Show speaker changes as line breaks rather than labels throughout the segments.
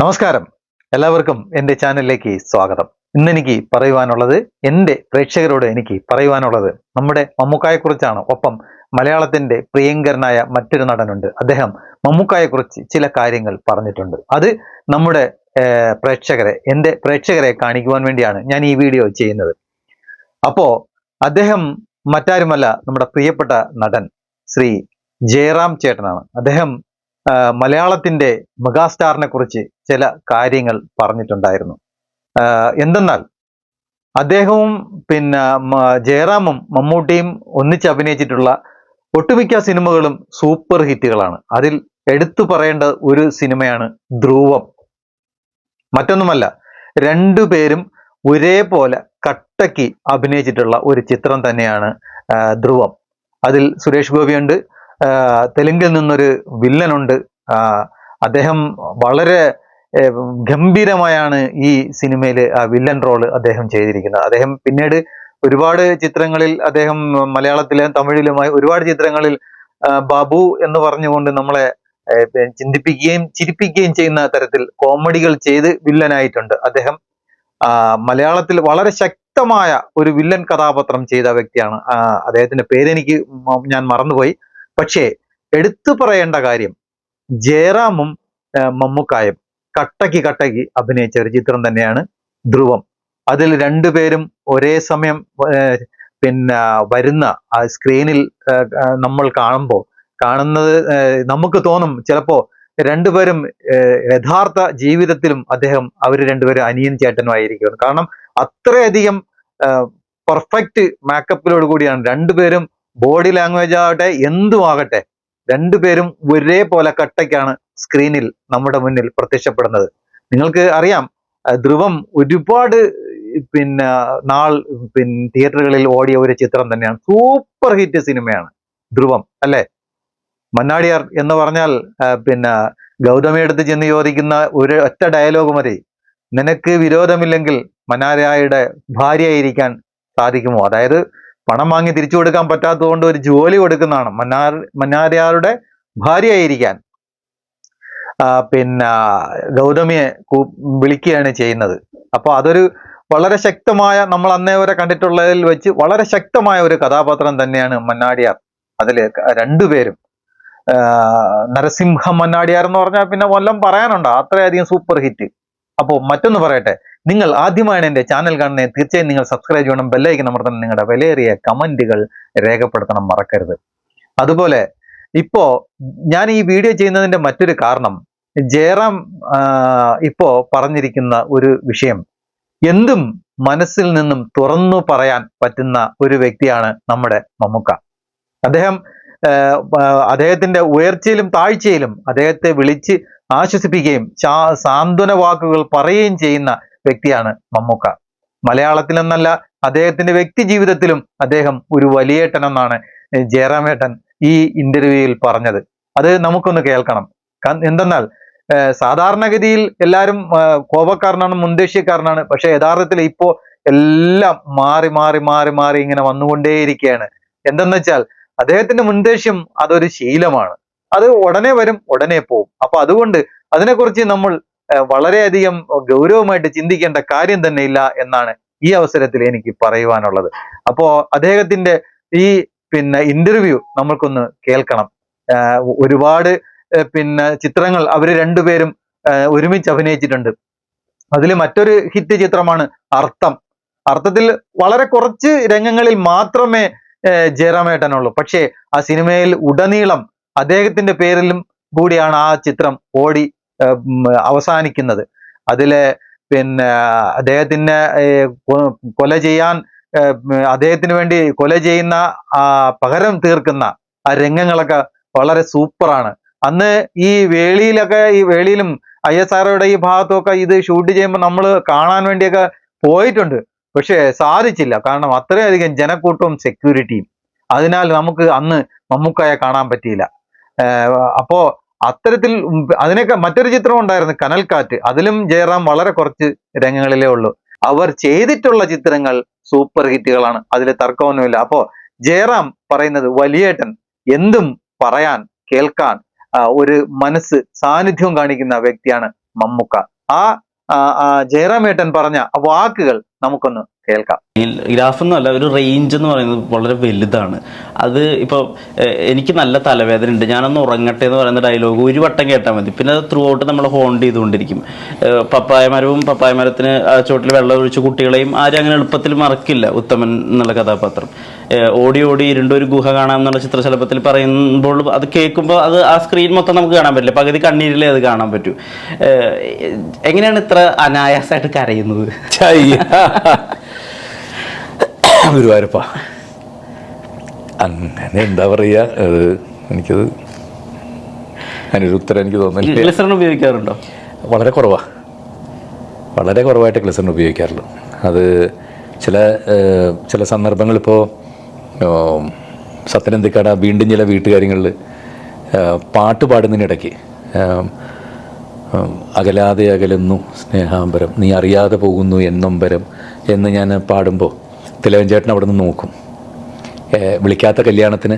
നമസ്കാരം. എല്ലാവർക്കും എന്റെ ചാനലിലേക്ക് സ്വാഗതം. ഇന്ന് എനിക്ക് പറയുവാനുള്ളത് എന്റെ പ്രേക്ഷകരോട് എനിക്ക് പറയുവാനുള്ളത് നമ്മുടെ മമ്മൂക്കായെക്കുറിച്ചാണ്. ഒപ്പം മലയാളത്തിന്റെ പ്രിയങ്കരനായ മറ്റൊരു നടനുണ്ട്. അദ്ദേഹം മമ്മൂക്കായെക്കുറിച്ച് ചില കാര്യങ്ങൾ പറഞ്ഞിട്ടുണ്ട്. അത് നമ്മുടെ പ്രേക്ഷകരെ എന്റെ പ്രേക്ഷകരെ കാണിക്കുവാൻ വേണ്ടിയാണ് ഞാൻ ഈ വീഡിയോ ചെയ്യുന്നത്. അപ്പോൾ അദ്ദേഹം മറ്റാരുമല്ല നമ്മുടെ പ്രിയപ്പെട്ട നടൻ ശ്രീ ജയറാം ചേട്ടനാണ്. അദ്ദേഹം മലയാളത്തിന്റെ മെഗാസ്റ്റാറിനെ കുറിച്ച് ചില കാര്യങ്ങൾ പറഞ്ഞിട്ടുണ്ടായിരുന്നു. എന്തെന്നാൽ അദ്ദേഹവും പിന്നെ ജയറാമും മമ്മൂട്ടിയും ഒന്നിച്ച് അഭിനയിച്ചിട്ടുള്ള ഒട്ടുമിക്ക സിനിമകളും സൂപ്പർ ഹിറ്റുകളാണ്. അതിൽ എടുത്തു പറയേണ്ട ഒരു സിനിമയാണ് ധ്രുവം. മറ്റൊന്നുമല്ല രണ്ടു പേരും ഒരേപോലെ കട്ടയ്ക്ക് അഭിനയിച്ചിട്ടുള്ള ഒരു ചിത്രം തന്നെയാണ് ധ്രുവം. അതിൽ സുരേഷ് ഗോപിയുണ്ട് തെലുങ്കിൽ നിന്നൊരു വില്ലനുണ്ട്. അദ്ദേഹം വളരെ ഗംഭീരമായാണ് ഈ സിനിമയിൽ ആ വില്ലൻ റോൾ അദ്ദേഹം ചെയ്തിരിക്കുന്നത്. അദ്ദേഹം പിന്നീട് ഒരുപാട് ചിത്രങ്ങളിൽ അദ്ദേഹം മലയാളത്തിലും തമിഴിലുമായി ഒരുപാട് ചിത്രങ്ങളിൽ ബാബു എന്ന് പറഞ്ഞുകൊണ്ട് നമ്മളെ ചിന്തിപ്പിക്കുകയും ചിരിപ്പിക്കുകയും ചെയ്യുന്ന തരത്തിൽ കോമഡികൾ ചെയ്ത് വില്ലനായിട്ടുണ്ട്. അദ്ദേഹം മലയാളത്തിൽ വളരെ ശക്തമായ ഒരു വില്ലൻ കഥാപാത്രം ചെയ്ത വ്യക്തിയാണ്. അദ്ദേഹത്തിന്റെ പേരെനിക്ക് ഞാൻ മറന്നുപോയി. പക്ഷേ എടുത്തു പറയേണ്ട കാര്യം ജയറാമും മമ്മുക്കായും കട്ടക്ക് കട്ടയ്ക്ക് അഭിനയിച്ച ഒരു ചിത്രം തന്നെയാണ് ധ്രുവം. അതിൽ രണ്ടുപേരും ഒരേ സമയം പിന്നെ വരുന്ന ആ സ്ക്രീനിൽ നമ്മൾ കാണുമ്പോൾ കാണുന്നത് നമുക്ക് തോന്നും ചിലപ്പോൾ രണ്ടുപേരും യഥാർത്ഥ ജീവിതത്തിലും അദ്ദേഹം അവർ രണ്ടുപേരും അനിയൻ ചേട്ടനുമായിരിക്കും കാരണം അത്രയധികം പെർഫെക്റ്റ് മേക്കപ്പിലോട് കൂടിയാണ് രണ്ടുപേരും ബോഡി ലാംഗ്വേജ് ആവട്ടെ എന്തും ആകട്ടെ രണ്ടുപേരും ഒരേപോലെ കട്ടയ്ക്കാണ് സ്ക്രീനിൽ നമ്മുടെ മുന്നിൽ പ്രത്യക്ഷപ്പെടുന്നത്. നിങ്ങൾക്ക് അറിയാം ധ്രുവം ഒരുപാട് പിന്നെ നാൾ പിന്നെ തിയേറ്ററുകളിൽ ഓടിയ ഒരു ചിത്രം തന്നെയാണ്. സൂപ്പർ ഹിറ്റ് സിനിമയാണ് ധ്രുവം അല്ലെ? മന്നാടിയാർ എന്ന് പറഞ്ഞാൽ പിന്നെ ഗൗതമിയെടുത്ത് ചെന്ന് ചോദിക്കുന്ന ഒരു ഒറ്റ ഡയലോഗ് മതി. നിനക്ക് വിരോധമില്ലെങ്കിൽ മന്നാരായുടെ ഭാര്യയായിരിക്കാൻ സാധിക്കുമോ? അതായത് പണം വാങ്ങി തിരിച്ചു കൊടുക്കാൻ പറ്റാത്തത് കൊണ്ട് ഒരു ജോലി കൊടുക്കുന്നതാണ് മന്നാർ മന്നാരിയാരുടെ ഭാര്യയായിരിക്കാൻ. പിന്നെ ഗൗതമിയെ വിളിക്കുകയാണ് ചെയ്യുന്നത്. അപ്പോൾ അതൊരു വളരെ ശക്തമായ നമ്മൾ അന്നേ വരെ കണ്ടിട്ടുള്ളതിൽ വെച്ച് വളരെ ശക്തമായ ഒരു കഥാപാത്രം തന്നെയാണ് മന്നാടിയാർ. അതിൽ രണ്ടുപേരും നരസിംഹ മന്നാടിയാർ എന്ന് പറഞ്ഞാൽ പിന്നെ വല്ലം പറയാനുണ്ടോ? അത്രയധികം സൂപ്പർ ഹിറ്റ്. അപ്പോൾ മറ്റൊന്ന് പറയട്ടെ. നിങ്ങൾ ആദ്യമായാണ് എന്റെ ചാനൽ കാണുന്നത് തീർച്ചയായും നിങ്ങൾ സബ്സ്ക്രൈബ് ചെയ്യണം ബെല്ലൈക്കൻ അമർത്തണം നിങ്ങളുടെ വിലയേറിയ കമന്റുകൾ രേഖപ്പെടുത്തണം മറക്കരുത്. അതുപോലെ ഇപ്പോ ഞാൻ ഈ വീഡിയോ ചെയ്യുന്നതിന്റെ മറ്റൊരു കാരണം ജയറാം ഇപ്പോ പറഞ്ഞിരിക്കുന്ന ഒരു വിഷയം എന്തും മനസ്സിൽ നിന്നും തുറന്നു പറയാൻ പറ്റുന്ന ഒരു വ്യക്തിയാണ് നമ്മുടെ മമ്മുക്ക. അദ്ദേഹം അദ്ദേഹത്തിന്റെ ഉയർച്ചയിലും താഴ്ചയിലും അദ്ദേഹത്തെ വിളിച്ച് ആശ്വസിപ്പിക്കുകയും സാന്ത്വന വാക്കുകൾ പറയുകയും ചെയ്യുന്ന വ്യക്തിയാണ് മമ്മൂക്ക. മലയാളത്തിലെന്നല്ല അദ്ദേഹത്തിന്റെ വ്യക്തി ജീവിതത്തിലും അദ്ദേഹം ഒരു വലിയേട്ടൻ എന്നാണ് ജയറാമേട്ടൻ ഈ ഇന്റർവ്യൂയിൽ പറഞ്ഞത്. അത് നമുക്കൊന്ന് കേൾക്കണം. എന്തെന്നാൽ സാധാരണഗതിയിൽ എല്ലാവരും കോപക്കാരനാണ് മുൻദേഷ്യക്കാരനാണ് പക്ഷെ യഥാർത്ഥത്തിൽ ഇപ്പോ എല്ലാം മാറി മാറി മാറി മാറി ഇങ്ങനെ വന്നുകൊണ്ടേയിരിക്കുകയാണ് എന്തെന്ന് വെച്ചാൽ അദ്ദേഹത്തിന്റെ മുൻദേശ്യം അതൊരു ശീലമാണ്. അത് ഉടനെ വരും ഉടനെ പോവും. അപ്പൊ അതുകൊണ്ട് അതിനെക്കുറിച്ച് നമ്മൾ വളരെയധികം ഗൗരവമായിട്ട് ചിന്തിക്കേണ്ട കാര്യം തന്നെ ഇല്ല എന്നാണ് ഈ അവസരത്തിൽ എനിക്ക് പറയുവാനുള്ളത്. അപ്പോ അദ്ദേഹത്തിന്റെ ഈ പിന്നെ ഇന്റർവ്യൂ നമ്മൾക്കൊന്ന് കേൾക്കണം. ഒരുപാട് പിന്നെ ചിത്രങ്ങൾ അവർ രണ്ടുപേരും ഒരുമിച്ച് അഭിനയിച്ചിട്ടുണ്ട്. അതിൽ മറ്റൊരു ഹിറ്റ് ചിത്രമാണ് അർത്ഥം. അർത്ഥത്തിൽ വളരെ കുറച്ച് രംഗങ്ങളിൽ മാത്രമേ ജയറാമേട്ടനുള്ളൂ. പക്ഷേ ആ സിനിമയിൽ ഉടനീളം അദ്ദേഹത്തിന്റെ പേരിലും കൂടിയാണ് ആ ചിത്രം ഓടി അവസാനിക്കുന്നത്. അതിലെ പിന്നെ അദ്ദേഹത്തിനെ കൊല ചെയ്യാൻ അദ്ദേഹത്തിന് വേണ്ടി കൊല ചെയ്യുന്ന ആ പകരം തീർക്കുന്ന ആ രംഗങ്ങളൊക്കെ വളരെ സൂപ്പറാണ്. അന്ന് ഈ വേളിയിലൊക്കെ ഈ വേളിയിലും ഐ എസ് ആർഒയുടെ ഈ ഭാഗത്തൊക്കെ ഇത് ഷൂട്ട് ചെയ്യുമ്പോൾ നമ്മൾ കാണാൻ വേണ്ടിയൊക്കെ പോയിട്ടുണ്ട്. പക്ഷേ സാധിച്ചില്ല. കാരണം അത്രയധികം ജനക്കൂട്ടവും സെക്യൂരിറ്റിയും അതിനാൽ നമുക്ക് അന്ന് മമ്മൂക്കായെ കാണാൻ പറ്റിയില്ല. അപ്പോൾ അപ്പോ അത്തരത്തിൽ അതിനേക്കാൾ അതിനൊക്കെ മറ്റൊരു ചിത്രം ഉണ്ടായിരുന്നു കനൽക്കാറ്റ്. അതിലും ജയറാം വളരെ കുറച്ച് രംഗങ്ങളിലേ ഉള്ളൂ. അവർ ചെയ്തിട്ടുള്ള ചിത്രങ്ങൾ സൂപ്പർ ഹിറ്റുകളാണ്. അതിൽ തർക്കമൊന്നുമില്ല. അപ്പോ ജയറാം പറയുന്നത് വലിയേട്ടൻ എന്തും പറയാൻ കേൾക്കാൻ ഒരു മനസ്സ് സാന്നിധ്യം കാണിക്കുന്ന വ്യക്തിയാണ് മമ്മുക്ക. ആ ആ, ഏട്ടൻ പറഞ്ഞ വാക്കുകൾ നമുക്കൊന്ന് കേൾക്കാം.
ഗ്രാഫ് എന്നല്ല ഒരു റേഞ്ച് എന്ന് പറയുന്നത് വളരെ വലുതാണ്. അത് ഇപ്പോൾ എനിക്ക് നല്ല തലവേദന ഉണ്ട്. ഞാനൊന്ന് ഉറങ്ങട്ടെ എന്ന് പറയുന്ന ഡയലോഗ് ഒരു വട്ടം കേട്ടാൽ മതി. പിന്നെ അത് ത്രൂ ഔട്ട് നമ്മൾ ഹോണ്ട് ചെയ്തുകൊണ്ടിരിക്കും. ഏഹ് പപ്പായ മരവും പപ്പായ മരത്തിന് ആ ചോട്ടിൽ വെള്ളം ഒഴിച്ച് കുട്ടികളെയും ആരും അങ്ങനെ എളുപ്പത്തിൽ മറക്കില്ല ഉത്തമൻ എന്നുള്ള കഥാപാത്രം. ഏഹ് ഓടി ഓടി ഇരുണ്ട ഒരു ഗുഹ കാണാമെന്നുള്ള ചിത്രശലഭത്തിൽ പറയുമ്പോൾ അത് കേൾക്കുമ്പോൾ അത് ആ സ്ക്രീൻ മൊത്തം നമുക്ക് കാണാൻ പറ്റില്ല. പകുതി കണ്ണീരിലേ അത് കാണാൻ പറ്റൂ. എങ്ങനെയാണ് ഇത്ര അനായാസമായിട്ട് കരയുന്നത്.
ഗുരുവായൂരപ്പ അങ്ങനെ എന്താ പറയുക അത് എനിക്കത് അതിനൊരു ഉത്തരം എനിക്ക് തോന്നുന്നില്ല.
ഗ്ലിസറിൻ ഉപയോഗിക്കാറുണ്ടോ?
വളരെ കുറവാ. വളരെ കുറവായിട്ട് ഗ്ലിസറിൻ ഉപയോഗിക്കാറുള്ളൂ. അത് ചില ചില സന്ദർഭങ്ങൾ ഇപ്പോൾ സത്യനന്ദിക്കാട് വീണ്ടും ചില വീട്ടുകാര്യങ്ങളിൽ പാട്ട് പാടുന്നതിനിടയ്ക്ക് അകലാതെ അകലുന്നു സ്നേഹാംബരം നീ അറിയാതെ പോകുന്നു എന്നൊമ്പരം എന്ന് ഞാൻ പാടുമ്പോൾ തിലവൻ ചേട്ടൻ അവിടെ നിന്ന് നോക്കും വിളിക്കാത്ത കല്യാണത്തിന്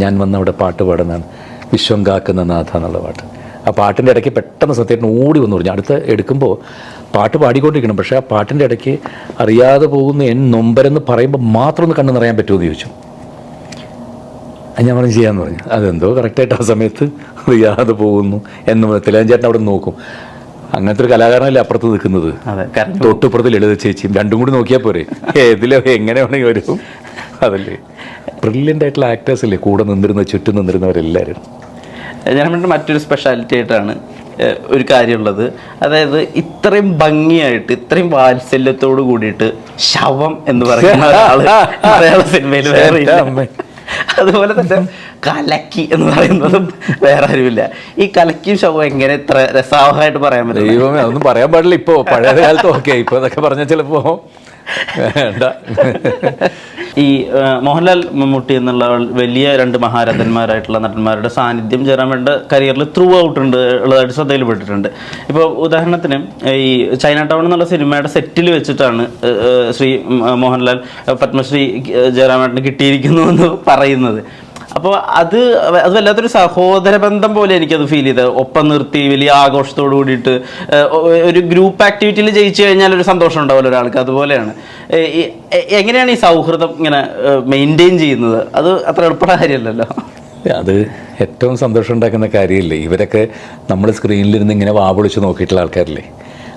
ഞാൻ വന്ന് അവിടെ പാട്ട് പാടുന്നതാണ്. വിശ്വം കാക്കുന്ന നാഥ എന്നുള്ള പാട്ട്. ആ പാട്ടിന്റെ ഇടയ്ക്ക് പെട്ടെന്ന് സത്യേട്ടൻ ഓടി വന്നു പറഞ്ഞു. അടുത്ത് എടുക്കുമ്പോൾ പാട്ട് പാടിക്കൊണ്ടിരിക്കണം. പക്ഷേ ആ പാട്ടിന്റെ ഇടയ്ക്ക് അറിയാതെ പോകുന്ന എൻ നൊമ്പരെന്ന് പറയുമ്പോൾ മാത്രം ഒന്ന് കണ്ണ് നിറയാൻ പറ്റുമോ എന്ന് ചോദിച്ചു. ഞാൻ പറഞ്ഞു ചെയ്യാമെന്ന് പറഞ്ഞു. അതെന്തോ കറക്റ്റായിട്ട് ആ സമയത്ത് അറിയാതെ പോകുന്നു എന്ന് തിലാഞ്ചേട്ടൻ അവിടെ നോക്കും. അങ്ങനത്തെ ഒരു കലാകാരനല്ലേ അപ്പുറത്ത് നിൽക്കുന്നത്? തൊട്ടുപ്പുറത്ത് ലളിത ചേച്ചിയും രണ്ടും കൂടി നോക്കിയാൽ പോരെ? ഏതിലോ എങ്ങനെ വേണമെങ്കിൽ വരും. അതല്ലേ? ബ്രില്യന്റ് ആയിട്ടുള്ള ആക്ടേഴ്സ് അല്ലേ? കൂടെ നിന്നിരുന്ന ചുറ്റും നിന്നിരുന്നവരെല്ലാവരും
ഞാൻ പറഞ്ഞ മറ്റൊരു സ്പെഷ്യാലിറ്റി ആയിട്ടാണ് ഒരു കാര്യമുള്ളത്. അതായത് ഇത്രയും ഭംഗിയായിട്ട് ഇത്രയും വാത്സല്യത്തോട് കൂടിയിട്ട് ശവം എന്ന് പറയുന്ന ഒരാൾ മലയാള സിനിമയിൽ വേറെ ഇല്ല.
എന്റെ അമ്മേ.
അതുപോലെ തന്നെ കലക്കി എന്ന് പറയുന്നതും വേറെ ആരുമില്ല. ഈ കലക്കിയും ശവം എങ്ങനെ ഇത്ര രസാവഹമായിട്ട് പറയാൻ പറ്റും
ദൈവമേ അതൊന്നും പറയാൻ പാടില്ല. ഇപ്പോ പഴയ കാലത്ത് ഓക്കെ. ഇപ്പോൾ എന്നൊക്കെ പറഞ്ഞാൽ ചിലപ്പോൾ വേണ്ട.
ഈ മോഹൻലാൽ മമ്മൂട്ടി എന്നുള്ള വലിയ രണ്ട് മഹാരഥന്മാരായിട്ടുള്ള നടന്മാരുടെ സാന്നിധ്യം ജയറാമേന്റെ കരിയറിൽ ത്രൂ ഔട്ട് ഉണ്ട് ഉള്ളതായിട്ട് ശ്രദ്ധയിൽപ്പെട്ടിട്ടുണ്ട്. ഇപ്പോൾ ഉദാഹരണത്തിന് ഈ ചൈന ടൗൺ എന്നുള്ള സിനിമയുടെ സെറ്റിൽ വെച്ചിട്ടാണ് ശ്രീ മോഹൻലാൽ പത്മശ്രീ ജയറാമേട്ടന് കിട്ടിയിരിക്കുന്നു എന്ന് പറയുന്നത്. അപ്പോൾ അത് അത് വല്ലാത്തൊരു സഹോദര ബന്ധം പോലെ എനിക്കത് ഫീൽ ചെയ്തത് ഒപ്പം നിർത്തി വലിയ ആഘോഷത്തോട് കൂടിയിട്ട് ഒരു ഗ്രൂപ്പ് ആക്ടിവിറ്റിയിൽ ജയിച്ചു കഴിഞ്ഞാൽ ഒരു സന്തോഷം ഉണ്ടാവില്ല ഒരാൾക്ക്. അതുപോലെയാണ്. എങ്ങനെയാണ് ഈ സൗഹൃദം ഇങ്ങനെ മെയിന്റെയിൻ ചെയ്യുന്നത്? അത് അത്ര എളുപ്പമുള്ള കാര്യമല്ലല്ലോ.
അത് ഏറ്റവും സന്തോഷം ഉണ്ടാക്കുന്ന കാര്യമില്ലേ? ഇവരൊക്കെ നമ്മൾ സ്ക്രീനിലിരുന്ന് ഇങ്ങനെ വാവളിച്ച് നോക്കിയിട്ടുള്ള ആൾക്കാരല്ലേ?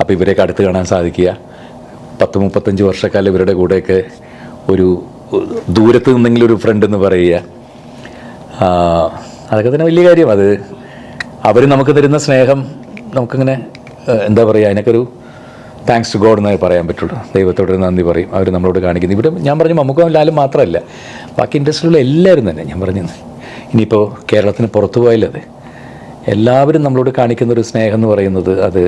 അപ്പോൾ ഇവരെയൊക്കെ അടുത്ത് കാണാൻ സാധിക്കുക. പത്ത് മുപ്പത്തഞ്ച് വർഷക്കാലം ഇവരുടെ കൂടെയൊക്കെ ഒരു ദൂരത്ത് നിന്നെങ്കിലും ഒരു ഫ്രണ്ട് എന്ന് പറയുക. അതൊക്കെ തന്നെ വലിയ കാര്യം. അത് അവർ നമുക്ക് തരുന്ന സ്നേഹം നമുക്കിങ്ങനെ എന്താ പറയുക അതിനൊക്കെ താങ്ക്സ് ടു ഗോഡ് എന്നേ പറയാൻ പറ്റുള്ളൂ. ദൈവത്തോട് നന്ദി പറയും. അവർ നമ്മളോട് കാണിക്കുന്നത് ഇവിടെ ഞാൻ പറഞ്ഞു മമ്മൂക്കും ലാലും മാത്രമല്ല ബാക്കി ഇൻഡസ്ട്രിയിലുള്ള എല്ലാവരും തന്നെ ഞാൻ പറഞ്ഞു ഇനിയിപ്പോൾ കേരളത്തിന് പുറത്തു പോയാലത് എല്ലാവരും നമ്മളോട് കാണിക്കുന്ന ഒരു സ്നേഹം എന്ന് പറയുന്നത് അത്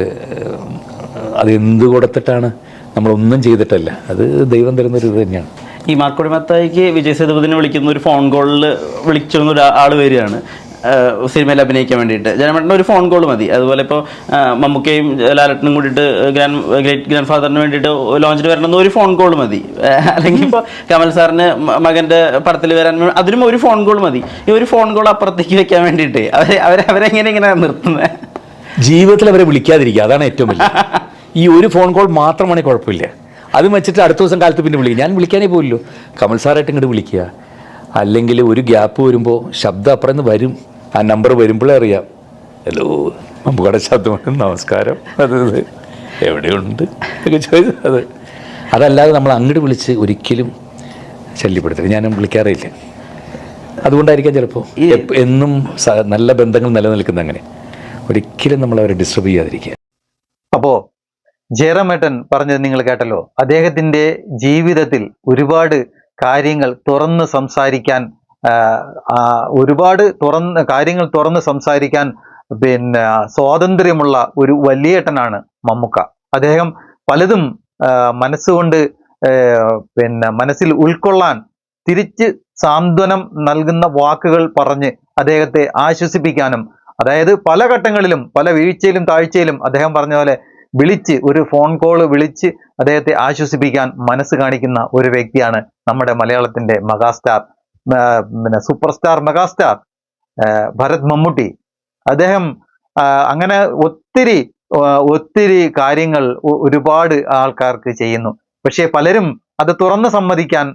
അത് എന്ത് കൊടുത്തിട്ടാണ് നമ്മളൊന്നും ചെയ്തിട്ടല്ല. അത് ദൈവം തരുന്നൊരു ഇത് തന്നെയാണ്.
ഈ മാർക്കോടി മത്തായിക്ക് വിജയ് സേതുപതിനെ വിളിക്കുന്ന ഒരു ഫോൺ കോളിൽ വിളിച്ചിരുന്ന ഒരു ആൾ വരികയാണ്. സിനിമയിൽ അഭിനയിക്കാൻ വേണ്ടിയിട്ട്. ജനമേട്ടൻ ഒരു ഫോൺ കോൾ മതി. അതുപോലെ ഇപ്പോൾ മമ്മൂക്കയും ലാലട്ടനും കൂടിയിട്ട് ഗ്രാൻഡ് ഗ്രേറ്റ് ഗ്രാൻഡ് ഫാദറിന് വേണ്ടിയിട്ട് ലോഞ്ചിൽ വരണമെന്ന് ഒരു ഫോൺ കോൾ മതി. അല്ലെങ്കിൽ ഇപ്പോൾ കമൽ സാറിന് മകന്റെ പടത്തിൽ വരാൻ അതിനും ഒരു ഫോൺ കോൾ മതി. ഈ ഒരു ഫോൺ കോൾ അപ്പുറത്തേക്ക് വെക്കാൻ വേണ്ടിയിട്ട്. അവർ അവർ അവരെങ്ങനെ ഇങ്ങനെ നിർത്തുന്നത്
ജീവിതത്തിൽ അവരെ വിളിക്കാതിരിക്കുക. അതാണ് ഏറ്റവും വലിയ. ഈ ഒരു ഫോൺ കോൾ മാത്രമാണെങ്കിൽ കുഴപ്പമില്ല. അത് വെച്ചിട്ട് അടുത്ത ദിവസം കാലത്ത് പിന്നെ വിളിക്കും. ഞാൻ വിളിക്കാനേ പോയില്ലോ കമൽ സാറായിട്ട് ഇങ്ങോട്ട് വിളിക്കുക. അല്ലെങ്കിൽ ഒരു ഗ്യാപ്പ് വരുമ്പോൾ ശബ്ദം അപ്പുറം നിന്ന് വരും. ആ നമ്പർ വരുമ്പോഴേ അറിയാം. ഹലോ നമുക്കടെ ശബ്ദമാണ് നമസ്കാരം. അത് എവിടെയുണ്ട്? ഒക്കെ അത്. അതല്ലാതെ നമ്മൾ അങ്ങോട്ട് വിളിച്ച് ഒരിക്കലും ശല്യപ്പെടുത്തരുത്. ഞാനും വിളിക്കാറില്ല അതുകൊണ്ടായിരിക്കാം ചിലപ്പോൾ എന്നും നല്ല ബന്ധങ്ങൾ നിലനിൽക്കുന്ന അങ്ങനെ. ഒരിക്കലും നമ്മൾ അവരെ ഡിസ്റ്റർബ് ചെയ്യാതിരിക്കുക.
അപ്പോ ജയറാമേട്ടൻ പറഞ്ഞത് നിങ്ങൾ കേട്ടല്ലോ. അദ്ദേഹത്തിന്റെ ജീവിതത്തിൽ ഒരുപാട് കാര്യങ്ങൾ തുറന്ന് സംസാരിക്കാൻ ഒരുപാട് തുറന്ന് കാര്യങ്ങൾ തുറന്ന് സംസാരിക്കാൻ പിന്നെ സ്വാതന്ത്ര്യമുള്ള ഒരു വലിയേട്ടനാണ് മമ്മുക്ക. അദ്ദേഹം പലതും മനസ്സുകൊണ്ട് പിന്നെ മനസ്സിൽ ഉൾക്കൊള്ളാൻ തിരിച്ച് സാന്ത്വനം നൽകുന്ന വാക്കുകൾ പറഞ്ഞ് അദ്ദേഹത്തെ ആശ്വസിപ്പിക്കാനും അതായത് പല ഘട്ടങ്ങളിലും പല വീഴ്ചയിലും താഴ്ചയിലും അദ്ദേഹം പറഞ്ഞ പോലെ വിളിച്ച് ഒരു ഫോൺ കോൾ വിളിച്ച് അദ്ദേഹത്തെ ആശ്വസിപ്പിക്കാൻ മനസ്സ് കാണിക്കുന്ന ഒരു വ്യക്തിയാണ് നമ്മുടെ മലയാളത്തിന്റെ മെഗാസ്റ്റാർ പിന്നെ super star megastar Bharat Mammootty. അദ്ദേഹം അങ്ങനെ ഒത്തിരി ഒത്തിരി കാര്യങ്ങൾ ഒരുപാട് ആൾക്കാർക്ക് ചെയ്യുന്നു. പക്ഷേ പലരും അത് തുറന്ന് സമ്മതിക്കാൻ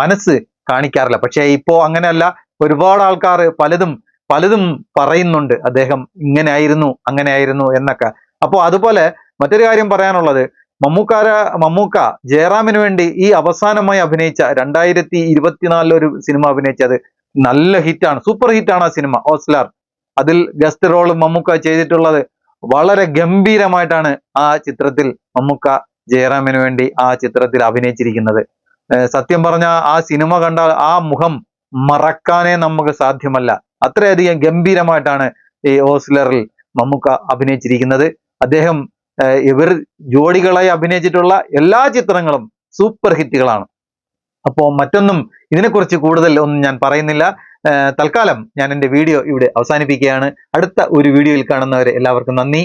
മനസ്സ് കാണിക്കാറില്ല. പക്ഷേ ഇപ്പോ അങ്ങനെയല്ല. ഒരുപാട് ആൾക്കാർ പലതും പലതും പറയുന്നുണ്ട്. അദ്ദേഹം ഇങ്ങനെ ആയിരുന്നു അങ്ങനെ ആയിരുന്നു എന്നൊക്കെ. അപ്പോൾ അതുപോലെ മറ്റൊരു കാര്യം പറയാനുള്ളത്. മമ്മൂക്കാര മമ്മൂക്ക ജയറാമിന് വേണ്ടി ഈ അവസാനമായി അഭിനയിച്ച രണ്ടായിരത്തി ഇരുപത്തിനാലിൽ ഒരു സിനിമ അഭിനയിച്ചത് നല്ല ഹിറ്റാണ്. സൂപ്പർ ഹിറ്റാണ് ആ സിനിമ ഓസ്ലാർ. അതിൽ ഗസ്റ്റ് റോൾ മമ്മൂക്ക ചെയ്തിട്ടുള്ളത് വളരെ ഗംഭീരമായിട്ടാണ് ആ ചിത്രത്തിൽ മമ്മൂക്ക ജയറാമിന് വേണ്ടി ആ ചിത്രത്തിൽ അഭിനയിച്ചിരിക്കുന്നത്. സത്യം പറഞ്ഞ ആ സിനിമ കണ്ടാൽ ആ മുഖം മറക്കാനേ നമുക്ക് സാധ്യമല്ല. അത്രയധികം ഗംഭീരമായിട്ടാണ് ഈ ഓസ്ലറിൽ മമ്മൂക്ക അഭിനയിച്ചിരിക്കുന്നത്. അദ്ദേഹം ഇവർ ജോഡികളായി അഭിനയിച്ചിട്ടുള്ള എല്ലാ ചിത്രങ്ങളും സൂപ്പർ ഹിറ്റുകളാണ് അപ്പോൾ മറ്റൊന്നും ഇതിനെക്കുറിച്ച് കൂടുതൽ ഒന്നും ഞാൻ പറയുന്നില്ല. തൽക്കാലം ഞാൻ എന്റെ വീഡിയോ ഇവിടെ അവസാനിപ്പിക്കുകയാണ്. അടുത്ത ഒരു വീഡിയോയിൽ കാണുന്നവരെ എല്ലാവർക്കും നന്ദി.